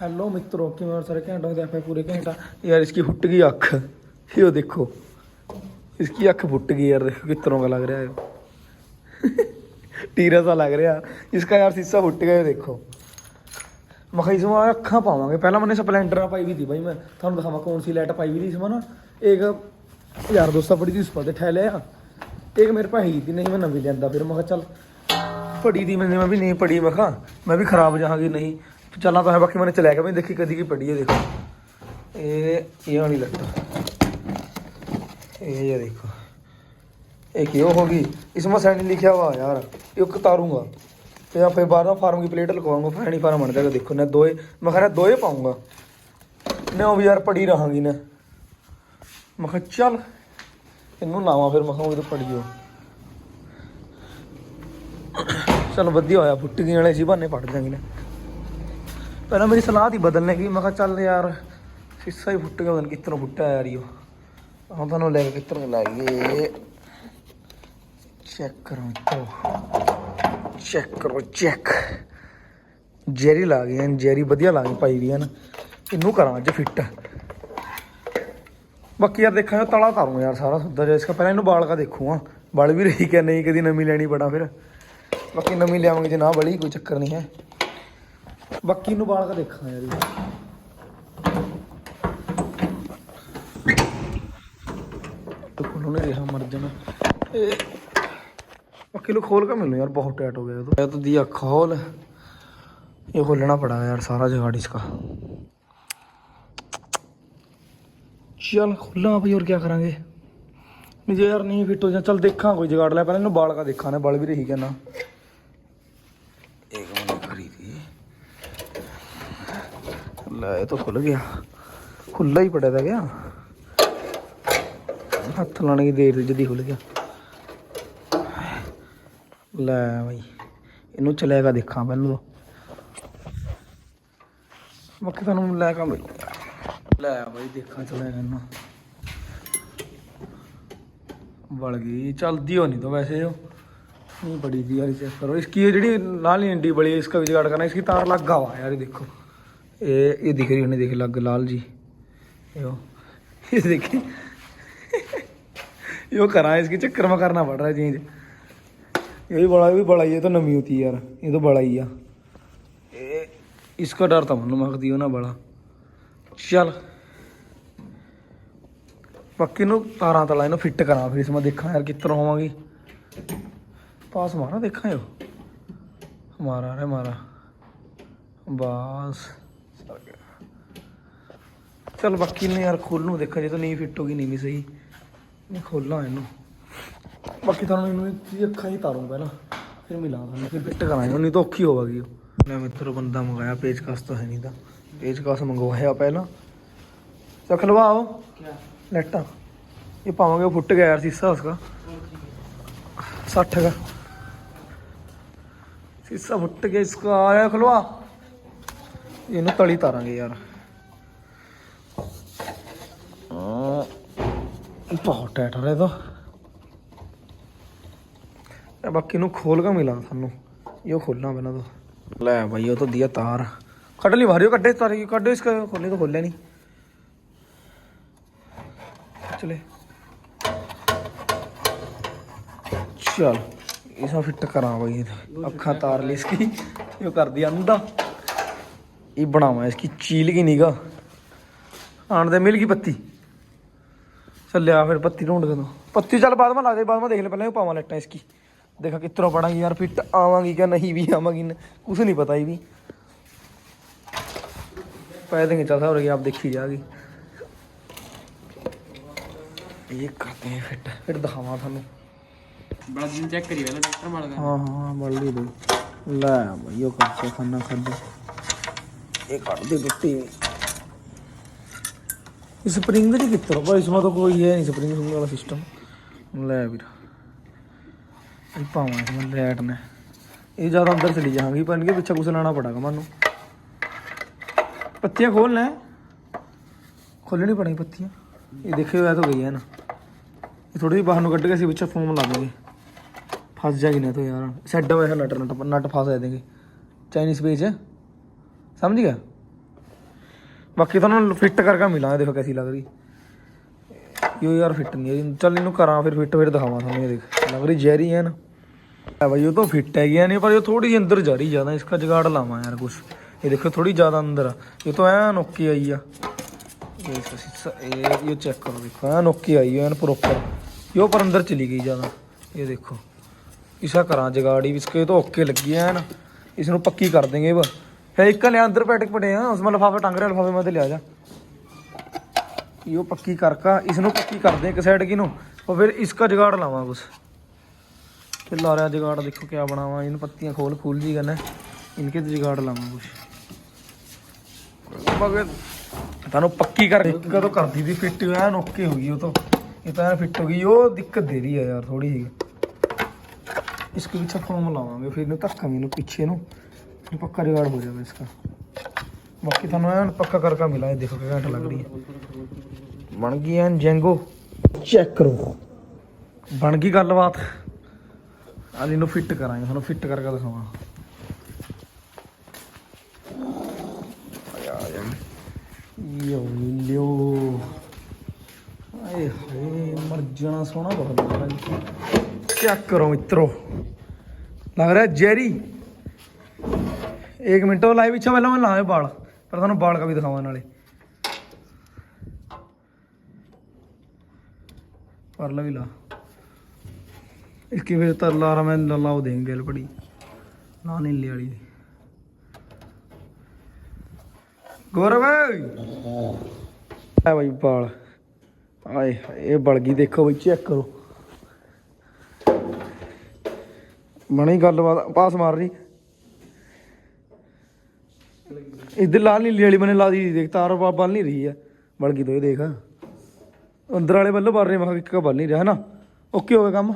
Hello मित्रों कि मैं सारे घंटा देखा है पूरे घंटा यार इसकी फुट गई अख ये देखो इसकी अख फुट गई यार देखो कितनों का लग रहा है टीरा सा लग रहा इसका यार शीशा फुट गया ये देखो मैं कहा इसमें अखा पावांगे पहला मैंने स्प्लेंडर पाई हुई थी भाई मैं थानू दिखावा कौन सी लाइट पाई हुई थी इसमें ना एक यार दोस्ता पड़ी थी उस पर ठहले एक मेरे पास ही थी नहीं मैं नवी लिया फिर मैं कहा चल पड़ी थी मैंने मैं भी नहीं पड़ी मैं कहा मैं भी खराब जाऊंगी नहीं चलना तो है बाकी मैंने चलाया मैं देखी कदी की पड़ी है देखो ये ये वाली लट ये ये देखो एक ये होगी इसमें सैंड लिखा हुआ यार ये उतारूंगा तो या फिर बार बार फार्म की प्लेट लगवाऊंगा फैनी फार्म बन जाएगा देखो मैं दोए मैं कह रहा दोए पाऊंगा ने वो भी यार पड़ी रहांगी ने मैं कहा चल ਇਹਨੂੰ ਲਾਵਾਂ ਫਿਰ ਮੈਂ ਕਿਹਾ ਉਹ ਤਾਂ ਪੜੀ ਹੋ ਚਲ ਵਧੀਆ ਹੋਇਆ ਫੁੱਟ ਗਈ ਵਾਲੇ ਸੀ ਬਹਾਨੇ ਪੜ ਜਾਣਗੇ ਨੇ ਪਹਿਲਾਂ ਮੇਰੀ ਸਲਾਹ ਦੀ ਬਦਲਣੇ ਦੀ ਮੈਂ ਕਿਹਾ ਚੱਲ ਯਾਰ ਸਿੱਸਾ ਹੀ ਫੁੱਟ ਗਿਆ ਉਹਨ ਕਿਤਨੋਂ ਫੁੱਟਿਆ ਯਾਰ ਇਹ ਹੁਣ ਤੁਹਾਨੂੰ ਲੈ ਕੇ ਕਿਤਨੋਂ ਲਾਈਏ। ਚੈੱਕ ਕਰੋ ਤੋ ਚੈੱਕ ਕਰੋ, ਚੈੱਕ। ਜੈਰੀ ਲਾ ਗਈ ਐਨ ਜੈਰੀ ਵਧੀਆ ਲਾ ਗਈ ਪਾਈ ਵੀ ਐਨ ਇਹਨੂੰ ਕਰਾਂ ਅੱਜ ਫਿੱਟ। ਬਾਕੀ ਯਾਰ ਦੇਖਾਂ, ਤਲਾ ਤਾਰੂ ਯਾਰ ਸਾਰਾ ਸੁੱਦਾ ਜਿਹਾ। ਇਸਕਾ ਪਹਿਲਾਂ ਇਹਨੂੰ ਬਾਲ ਕਾ ਦੇਖੂਗਾ। ਬਲ ਵੀ ਰਹੀ ਕਿ ਨਹੀਂ, ਕਦੀ ਨਵੀਂ ਲੈਣੀ ਪੜਾ ਫਿਰ। ਬਾਕੀ ਨਵੀਂ ਲਿਆਵਾਂਗੇ ਜੇ ਨਾ ਬਲੀ, ਕੋਈ ਚੱਕਰ ਨਹੀਂ ਹੈ। ਬੱਕੀ ਨੂੰ ਬਾਲ ਕੇ ਦੇਖਾਂ ਯਾਰ ਟੁੱਕਣ ਨਹੀਂ ਰਿਹਾ ਮਰ ਜਾਣਾ। ਇਹ ਬੱਕੀ ਨੂੰ ਖੋਲ ਕੇ ਮਿਲੋ ਯਾਰ, ਬਹੁਤ ਟਾਈਟ ਹੋ ਗਿਆ ਇਹ ਤਾਂ। ਦੀ ਅੱਖ ਖੋਲ। ਇਹ ਖੋਲਣਾ ਪੜਾ ਯਾਰ ਸਾਰਾ ਜਗਾੜ ਇਸਕਾ। ਚੱਲ ਖੁੱਲਾ ਬਈ, ਹੋਰ ਕੀ ਕਰਾਂਗੇ? ਜੇ ਯਾਰ ਨਹੀਂ ਫਿੱਟ ਹੋ ਜਾ ਚਲ ਦੇਖਾਂ ਕੋਈ ਜਗਾੜ ਲੈ, ਪਹਿਲਾਂ ਇਹਨੂੰ ਬਾਲ ਕਾ ਦੇਖਾਂ ਨੇ ਬਾਲ ਵੀ ਰਹੀ ਕਹਿੰਦਾ ਲੈ ਇਹ ਤਾਂ ਖੁੱਲ ਗਿਆ ਖੁੱਲਾ ਹੀ ਪੜਿਆ ਤਾਂ ਗਿਆ ਹੱਥ ਲਾਣੇ ਦੀ ਦੇਰ ਜਦੀ ਖੁੱਲ ਗਿਆ ਲੈ ਬਈ ਇਹਨੂੰ ਚਲੇਗਾ ਦੇਖਾਂ ਪਹਿਲਾਂ ਤਾਂ ਬਾਕੀ ਤੁਹਾਨੂੰ ਲੈ ਕੇ ਮਿਲੂਗਾ ਲੈ ਬਈ ਦੇਖਾਂ ਚਲੇਗਾ ਇਹਨੂੰ ਬਲ ਗਈ ਚਲਦੀ ਹੋ ਨਹੀਂ ਤਾਂ ਵੈਸੇ ਉਹ नहीं बड़ी थी यार चेक करो इसकी ये जड़ी लाल इंडी बड़ी है इसका भी जुगाड़ करना है इसकी तार लगा हुआ है यार ये देखो ये ये दिख रही है देखे लग लाल जी ये वो, ये देखिए यो करा है इसके चक्कर में करना पड़ रहा है चेंज ये भी बड़ा ये भी बड़ा ही है तो नमी होती है यार ये तो बड़ा ही है ये इसका डर था मनु मख दियो ना बड़ा चल ਬਾਕੀ ਨੂੰ ਤਾਰਾਂ ਤਲਾ ਇਹਨੂੰ ਫਿੱਟ ਕਰਾਂ ਫਿਰ ਇਸ ਮੈਂ ਦੇਖਾਂ ਯਾਰ ਕਿੱਧਰ ਹੋਵਾਂਗੀ पास मारा देखा यो हमारा अरे हमारा ਚੱਲ ਬਾਕੀ ਨੇ ਯਾਰ ਖੋਲੂ ਦੇਖਾਂ ਜੇ ਤਾਂ ਨਹੀਂ ਫਿੱਟ ਹੋਗੀ ਨਹੀਂ ਵੀ ਸਹੀ। ਮੈਂ ਖੋਲਾਂ ਇਹਨੂੰ। ਬਾਕੀ ਤੁਹਾਨੂੰ ਇਹਨੂੰ ਇਹ ਅੱਖਾਂ ਹੀ ਤਾਰੂ ਪਹਿਲਾਂ। ਫਿਰ ਮਿਲਾਂ ਤੁਹਾਨੂੰ ਫਿਰ ਫਿੱਟ ਕਰਾਂਗੇ ਨਹੀਂ ਤਾਂ ਔਖੀ ਹੋਵੇਗੀ ਮੈਂ ਮਿੱਤਰੋ ਬੰਦਾ ਮੰਗਾਇਆ ਪੇਚਕਸ ਤਾਂ ਹੈ ਨਹੀਂ ਤਾਂ। ਪੇਚਕਸ ਮੰਗਵਾਇਆ ਪਹਿਲਾਂ। ਤਾਂ ਖਲਵਾਓ ਕੀ ਲੈਟਾ ਇਹ ਪਾਵਾਂਗੇ ਫੁੱਟ ਗਿਆ ਯਾਰ ਸੀਸਾ ਉਸਕਾ। 60 ਦਾ सीसा फुट के इसका आया खुलवा ਇਹਨੂੰ ਤਲੀ ਤਾਰਾਂਗੇ ਯਾਰ। ਬਹੁਤ ਟਾਈਟ ਹੋ ਰਿਹਾ ਇਹਦਾ। ਇਹ ਬਾਕੀ ਨੂੰ ਖੋਲ ਕੇ ਮਿਲਾਂ ਸਾਨੂੰ। ਇਹ ਖੋਲਣਾ ਪੈਣਾ ਤੋ। ਲੈ ਭਾਈ ਉਹ ਤਾਂ ਦਿਆ ਤਾਰ। ਕੱਢ ਲਈ ਭਾਰੀਓ ਕੱਢੇ ਤਾਰੇ ਕੱਢੋ ਇਸ ਖੋਲੇ ਤੋਂ ਖੋਲਿਆ ਨਹੀਂ ਚਲੇ। ਚਲ ਇਸਾ ਫਿੱਟ ਕਰਾਂ ਬਾਈ ਅੱਖਾਂ ਤਾਰ ਲਈ ਇਸਕੀ ਇਹ ਕਰਦੀ ਅੰਦਾ ये बनावा इसकी चील की निगा आन दे मिल गई पत्ती चल लिया फिर पत्ती ढूंढ के तो पत्ती चल बाद में ला दे बाद में देख ले पहले पावा लेटा इसकी देखा कितना पड़ांगी यार फिट आवांगी क्या नहीं भी आवांगी न- कुछ नहीं पता ही भी पै देंगे चल साहब आप देखी जाएगी ये करते हैं फिट फिर दिखावा थानू बड़ा दिन चेक करी पहले डॉक्टर मार ਹਾਂ ਹਾਂ ਬੜ ਲਈ ਦੋ ਲੈ ਬਈ ਉਹ ਕੱਚਾ ਖਾਨਾ ਖਾਦਾ ਇਹ ਕੱਢ ਦੇ ਟੁੱਟੀ ਇਹ ਸਪਰਿੰਗ ਨਹੀਂ ਕਿੱਥੇ ਭਾਈ ਇਸਮਾ ਤਾਂ ਕੋਈ ਹੈ ਨਹੀਂ ਸਪਰਿੰਗ ਸੁੰਗ ਵਾਲਾ ਸਿਸਟਮ ਲੈ ਵੀਰ। ਇਹ ਪਾਵਾਂ ਇਸ ਨੂੰ ਲੈਟ ਨੇ। ਇਹ ਜ਼ਿਆਦਾ ਅੰਦਰ ਚਲੀ ਜਾਵਾਂਗੀ ਪਰ ਇਹਨਕੇ ਪਿੱਛੇ ਕੁਛ ਲਾਣਾ ਪੜਾਗਾ ਮੈਨੂੰ। ਪੱਤੀਆਂ ਖੋਲ ਲੈ। ਖੋਲਣੀ ਪੜਾਂਗੀ ਪੱਤੀਆਂ। ਇਹ ਦੇਖਿਓ ਇਹ ਤਾਂ ਗਈ ਹੈ ਨਾ। ਇਹ ਥੋੜੀ ਜਿਹੀ ਬਾਹਰ ਨੂੰ ਕੱਢ ਕੇ ਅਸੀਂ ਵਿੱਚ ਫੋਮ ਲਾ ਦਾਂਗੇ ਫਸ ਜਾਗੀ ਨਾ ਤੋ ਯਾਰ। ਸੈੱਡ ਹੋਇਆ ਨਟ ਨਟ ਨਟ ਫਸ ਆ ਦੇਗੇ ਚਾਈਨੀਜ਼ ਪੇਜ ਸਮਝ ਗਿਆ? ਬਾਕੀ ਤੁਹਾਨੂੰ ਫਿੱਟ ਕਰਕੇ ਮਿਲਾਂ, ਦੇਖੋ ਕੈਸੀ ਲੱਗ ਰਹੀ। ਯੋ ਯਾਰ ਫਿੱਟ ਨਹੀਂ ਹੈ ਚੱਲ ਇਹਨੂੰ ਕਰਾਂ, ਫਿਰ ਫਿੱਟ ਫਿਰ ਦਿਖਾਵਾਂ ਤੁਹਾਨੂੰ, ਇਹ ਦੇਖ। ਲੱਗ ਰਹੀ ਜੈਰੀ ਹੈ ਨਾ। ਆ ਬਈ, ਉਹ ਤਾਂ ਫਿੱਟ ਹੈਗੀਆਂ ਨੇ ਪਰ ਇਹ ਥੋੜੀ ਅੰਦਰ ਜਾ ਰਹੀ ਜ਼ਿਆਦਾ ਇਸਕਾ ਜਗਾੜ ਲਾਵਾਂ ਯਾਰ ਕੁਛ। ਇਹ ਦੇਖੋ ਥੋੜੀ ਜ਼ਿਆਦਾ ਅੰਦਰ ਆ। ਇਹ ਤਾਂ ਐਨ ਓਕੇ ਆਈ ਆ। ਇਹ ਤੁਸੀਂ ਇਹ ਇਹ ਚੈੱਕ ਕਰੋ, ਦੇਖੋ। ਐਨ ਓਕੇ ਆਈ ਐਨ ਪ੍ਰੋਪਰ ਇਹ ਪਰ ਅੰਦਰ ਚਲੀ ਗਈ ਜ਼ਿਆਦਾ। ਇਹ ਦੇਖੋ। ਇਸਾ ਕਰਾਂ, ਜਗਾੜੀ ਵਿਸਕੇ ਤਾਂ ਓਕੇ ਲੱਗੀ ਐਨ। ਇਸ ਨੂੰ ਪੱਕੀ ਕਰ ਦੇਂਗੇ ਬਸ है एक ले अंदर पैटक पड़े हैं उसमें लिफाफे टांग रहे लिफाफे में तो ले आ जा ਇਹ ਪੱਕੀ ਕਰਕਾ ਇਸ ਨੂੰ ਪੱਕੀ ਕਰਦੇ ਇੱਕ ਸਾਈਡ ਕਿਨੂੰ ਉਹ ਫਿਰ ਇਸਕਾ ਜਗਾੜ ਲਾਵਾਂ ਕੁਛ ਤੇ ਲਾ ਰਿਆ ਜਗਾੜ ਦੇਖੋ ਕਿਆ ਬਣਾਵਾਂ ਇਹਨੂੰ ਪੱਤੀਆਂ ਖੋਲ ਖੂਲ ਜੀ ਕਰਨਾ ਇਨਕੇ ਤੇ ਜਗਾੜ ਲਾਵਾਂ ਕੁਛ ਮਗਰ ਤੁਹਾਨੂੰ ਪੱਕੀ ਕਰ ਕਦੋਂ ਕਰਦੀ ਦੀ ਫਿੱਟ ਐਨ ਓਕੇ ਹੋ ਗਈ ਉਹ ਤਾਂ ਇਹ ਤਾਂ ਫਿੱਟ ਹੋ ਗਈ ਉਹ ਦਿੱਕਤ ਦੇ ਰਹੀ ਹੈ ਯਾਰ ਥੋੜੀ ਜਿਹੀ इसके पीछे फॉर्म लावांगे फिर ਇਹਨੂੰ ਧੱਕਾ ਮੈਨੂੰ ਪਿੱਛੇ ਨੂੰ ਫਿਰ ਪੱਕਾ ਜਗਾੜ ਹੋ ਜਾਵੇ ਬਾਕੀ ਤੁਹਾਨੂੰ ਐਨ ਪੱਕਾ ਕਰਕੇ ਮਿਲਾ, ਇਹ ਦੇਖੋ ਕਿ ਘੰਟ ਲੱਗ ਰਹੀ ਹੈ। ਬਣ ਗਈ ਐਨ ਜੈਂਗੋ। ਚੈੱਕ ਕਰੋ। ਬਣ ਗਈ ਗੱਲਬਾਤ। ਅੱਜ ਇਹਨੂੰ ਫਿੱਟ ਕਰਾਂਗੇ, ਤੁਹਾਨੂੰ ਫਿੱਟ ਕਰਕੇ ਦਿਖਾਵਾਂ। ਯੋ ਲਿਓ। ਆਏ ਹਾਏ, ਮਰ ਜਾਣਾ ਸੋਹਣਾ ਬਹੁਤ ਲੱਗ ਰਿਹਾ ਚੈੱਕ ਕਰੋ ਮਿੱਤਰੋ। ਲੱਗ ਰਿਹਾ ਜੈਰੀ। एक मिनट वो लाइव इच्छा पहले मैं लाए बाल पर थानू बाल का भी दिखावा नाले परला भी ला इसकी फिर तर ला रहा मैं ला वो देंगे गल पड़ी ला नीली वाली गौरव है भाई बाल आए ये बल गई देखो भाई चेक करो मनी गलबात पास मार रही इधर लाल नीली वाली मैंने ला दी देख तार बा- बल नहीं रही है बल गई तो ये देख अंदर वाले बल्लो बल रहे मैं एक का बल नहीं रहा है ना ओके हो गया काम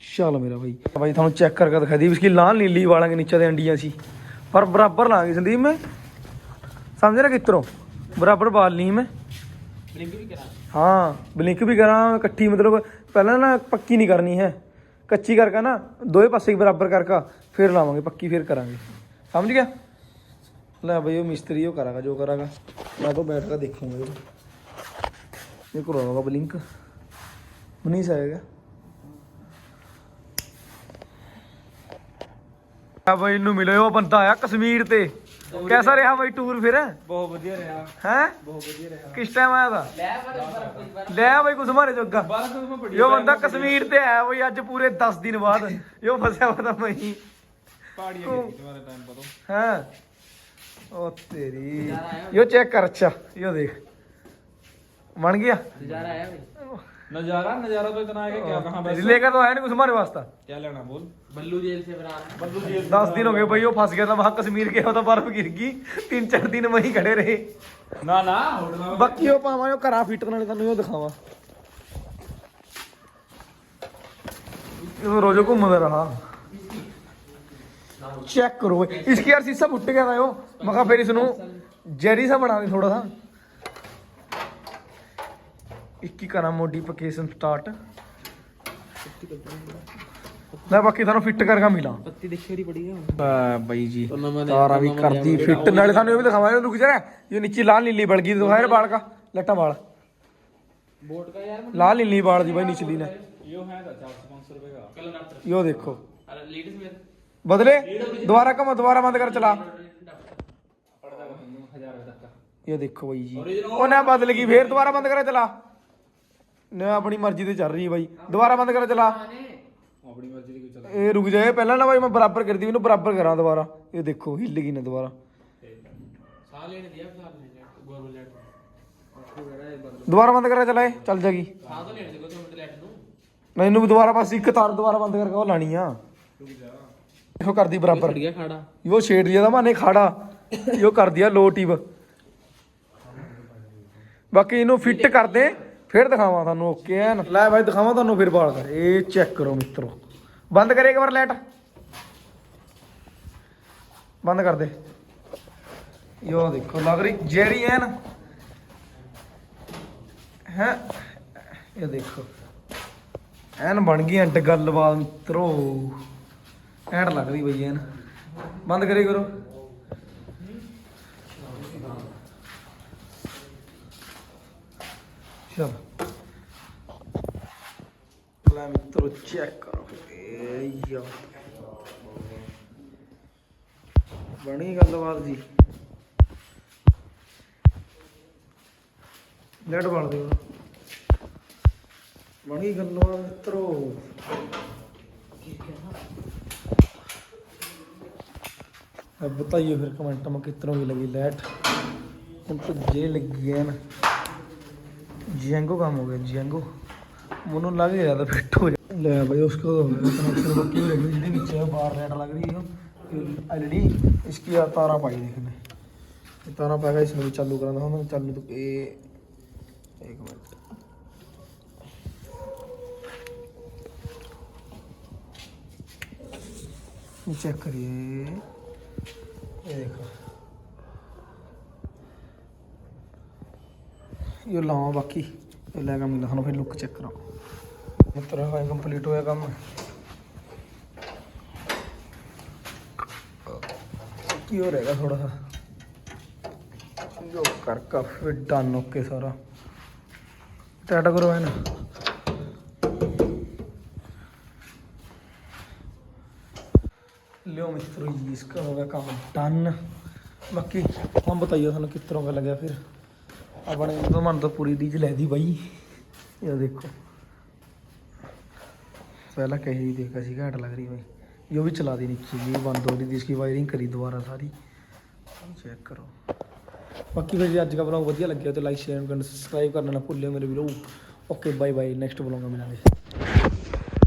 चल मेरा भाई भाई थानू चेक करके दिखा दी इसकी लाल नीली वालों के नीचे अंडियां सी पर बराबर लांगे संदीप मैं समझ रहा कितरों बराबर बाल नहीं मैं ਬਲਿੰਕ ਵੀ ਕਰਾਂ ਹਾਂ ਬਲਿੰਕ ਵੀ ਕਰਾਂ ਇਕੱਠੀ ਮਤਲਬ ਪਹਿਲਾਂ ਨਾ ਪੱਕੀ ਨਹੀਂ ਕਰਨੀ ਹੈ ਕੱਚੀ ਕਰਕੇ ਨਾ ਦੋਵੇਂ ਪਾਸੇ ਬਰਾਬਰ ਕਰਕੇ ਫਿਰ ਲਾਵਾਂਗੇ ਪੱਕੀ ਫਿਰ ਕਰਾਂਗੇ ਸਮਝ ਗਿਆ? ਲੈ ਬਈ ਉਹ ਮਿਸਤਰੀ ਉਹ ਕਰਾਂਗਾ ਜੋ ਕਰਾਂਗਾ। ਮੈਂ ਤਾਂ ਬੈਠ ਕੇ ਦੇਖੂੰਗਾ ਇਹ ਇਹ ਕਰਾਂਗਾ ਬਲਿੰਕ। ਮਨੀਸ਼ ਆਏਗਾ ਆ ਬਈ ਨੂੰ ਮਿਲਿਓ ਉਹ ਬੰਦਾ ਆਇਆ ਕਸ਼ਮੀਰ ਤੇ। ਕੈਸਾ ਰਿਹਾ ਬਈ ਟੂਰ ਫਿਰ? ਬਹੁਤ ਵਧੀਆ ਰਿਹਾ। ਹੈ? ਬਹੁਤ ਵਧੀਆ ਰਿਹਾ। ਕਿਸ ਟਾਈਮ ਆਇਆ ਦਾ ਲੈ ਬਈ ਕੁਝ ਮਾਰੇ ਜੋਗਾ। ਬਾਰਾਂ ਤੋਂ ਮੈਂ ਬੜੀ ਇਹ ਬੰਦਾ ਕਸ਼ਮੀਰ ਤੇ ਆਇਆ ਬਈ ਅੱਜ ਪੂਰੇ 10 ਦਿਨ ਬਾਅਦ। ਇਹ ਫਸਿਆ ਪਹਾੜੀਆਂ ਗਈ ਤੁਹਾਡੇ ਟਾਈਮ ਪਤਾ ਹਾਂ ਉਹ ਤੇਰੀ यो ਚੈੱਕ ਕਰ ਅੱਛਾ यो ਦੇਖ ਬਣ ਗਿਆ ਨਜ਼ਾਰਾ ਆਇਆ ਬਈ नजारा नजारा तो इतना है कि क्या कहाँ बस लेकर तो आया नहीं कुछ हमारे वास्ता क्या लेना बोल ਬੱਲੂ ਜੇਲ੍ਹ ਸੇ ਬਰਾਨਾ बल्लू जी 10 दिन हो गए भाई वो फंस गया था वहां कश्मीर गया तो बर्फ गिर गई तीन चार दिन वहीं खड़े रहे ना ना होटल ਬਾਕੀ ਉਹ ਪਾਵਾਂ ਉਹ ਘਰਾਂ ਫਿੱਟ ਨਾਲੇ ਤੁਹਾਨੂੰ ਉਹ ਦਿਖਾਵਾਂ ਇਹ ਰੋਜ਼ੋ ਘੁੰਮਦਾ ਰਹਾ ਚੈੱਕ ਕਰੋ ਓਏ। इसकी यार शीशा फुट गया था यो मैं कहा फिर इसनु जेरी सा बना दे थोड़ा सा इसकी करा मॉडिफिकेशन स्टार्ट ਮੈਂ ਬਾਕੀ ਤੁਹਾਨੂੰ ਫਿੱਟ ਕਰਕੇ ਮਿਲਾਂ ਪੱਤੀ ਦੇਖੀ ਹੋਰੀ ਬੜੀ ਹੈ ਬਾਈ ਜੀ तो नमन ਤਾਰਾ ਵੀ ਕਰਦੀ ਫਿੱਟ ਨਾਲੇ ਤੁਹਾਨੂੰ ਇਹ ਵੀ ਦਿਖਾਵਾਂਗੇ ਰੁਕ ਜਾ ਇਹ ਨੀਚੇ ਲਾਲ ਨੀਲੀ ਬੜ ਗਈ ਦਿਖਾਏ ਰੇ ਬਾਲ ਕਾ ਲੱਟਾਂ ਵਾਲ बोट का यार लाल नीली बाड़ दी भाई निचली ने यो है था चार सौ पाँच सौ रुपए का कल नात्र यो देखो अरे लीड्स में बदले दोबारा कम दोबारा बंद कर चला हजार तक का ये देखो भाई जी ਉਹ ਨਾ ਬਦਲ ਗਈ ਫੇਰ ਦੁਬਾਰਾ ਬੰਦ ਕਰਾ ਚਲਾ ਨਾ ਆਪਣੀ ਮਰਜ਼ੀ ਤੇ ਚੱਲ ਰਹੀ ਹੈ ਬਾਈ ਦੁਬਾਰਾ ਬੰਦ ਕਰਾ ਚਲਾ अपनी मर्जी की चला ਇਹ ਰੁਕ ਜਾਏ ਪਹਿਲਾਂ ਨਾ ਬਾਈ ਮੈਂ ਬਰਾਬਰ ਕਰਦੀ ਇਹਨੂੰ ਬਰਾਬਰ ਕਰਾਂ ਦੁਬਾਰਾ ਇਹ ਦੇਖੋ ਹਿੱਲ ਗਈ ਨਾ ਦੁਬਾਰਾ साल लेने दिया साल लेने गोर लेट ਦੁਬਾਰਾ ਬੰਦ ਕਰਾ ਚਲਾ ਇਹ ਚੱਲ ਜਾਗੀ ਸਾਹ ਤਾਂ ਲੈਣ ਦੇ ਕੋ ਤੇ ਲੈਟ ਨੂੰ ਮੈਂ ਇਹਨੂੰ ਵੀ ਦੁਬਾਰਾ ਬਸ ਇੱਕ ਤਾਰ ਦੁਬਾਰਾ ਬੰਦ ਕਰਕੇ ਉਹ ਲਾਣੀ ਆ ਦੇਖੋ ਕਰਦੀ ਬਰਾਬਰ। ਗਿਆ ਖਾੜਾ। ਲਿਆ ਦਾ ਮਾਨੇ ਖਾੜਾ। ਇਹ ਕਰ ਦਿਆ ਲੋ ਟਿਪ ਬਾਕੀ ਇਹਨੂੰ ਫਿੱਟ ਕਰਦੇ ਫਿਰ ਦਿਖਾਵਾਂ ਤੁਹਾਨੂੰ ਓਕੇ ਐਨ। ਲੈ ਭਾਈ ਦਿਖਾਵਾਂ ਤੁਹਾਨੂੰ ਫਿਰ ਬਾਲ ਕਰ ਇਹ ਚੈੱਕ ਕਰੋ ਮਿੱਤਰੋ। ਬੰਦ ਕਰੇ ਇੱਕ ਵਾਰ ਲਾਈਟ ਬੰਦ ਕਰ ਦੇ। ਯੋ ਦੇਖੋ ਲੱਗ ਰਹੀ ਜੈਰੀ ਐਨ। ਹੈ? ਇਹ ਦੇਖੋ। ਐਨ ਬਣ ਗਈ ਐਂਟ ਗੱਲਬਾਤ ਮਿੱਤਰੋ। ਐਂਡ ਲੱਗਦੀ ਬਈ ਐਨ। ਬੰਦ ਕਰੇ ਕਰੋ। ਚਲ। ਲੈ ਮਿੱਤਰੋ ਚੈੱਕ ਕਰੋ। ਏ ਬਣੀ ਗੱਲਬਾਤ ਜੀ। ਲੈਟ ਬਣ ਦਿਓ। ਬਣੀ ਗੱਲਬਾਤ ਮਿੱਤਰੋ। अब बताइए फिर कमेंट में कितनों की लगी लाइट हम तो जे लगी है ना जियांगो काम हो गया जियांगो मनु लग गया था फिट हो जाए ले भाई उसका तो हो गया कनेक्शन बाकी हो गई जी नीचे बाहर लाइट लग रही है एलईडी इसकी यार तारा पाई देखने ये तारा पाएगा इसमें भी चालू कराना था चालू तो ये एक मिनट ये चेक करिए ये देखो। ये लावा बाकी। पहले कम सू फिर लुक चेक करा मित्र कंप्लीट होया कम। की हो रहेगा थोड़ा सा। जो कर फिर डन ओके सारा। टाटा करो है ना। मित्रों जी इसका हो गया काम डन बाकी हम बताइए थानू किस तरह का लगा फिर अपने तो मन तो पूरी डीज लै दी भाई ये देखो पहला कहीं देखा सी घाट लग रही भाई ये भी चला दी नीचे ये बंद हो रही थी इसकी वायरिंग करी दोबारा सारी चेक करो ਬਾਕੀ ਫਿਰ ਜੇ ਅੱਜ ਦਾ ਵਲੌਗ ਵਧੀਆ ਲੱਗਿਆ ਤੇ ਲਾਈਕ ਸ਼ੇਅਰ ਕਰਨਾ ਸਬਸਕ੍ਰਾਈਬ ਕਰਨਾ ਨਾ ਭੁੱਲਿਓ ਮੇਰੇ ਵੀਰੋ okay bye bye next vlog ਮਿਲਾਂਗੇ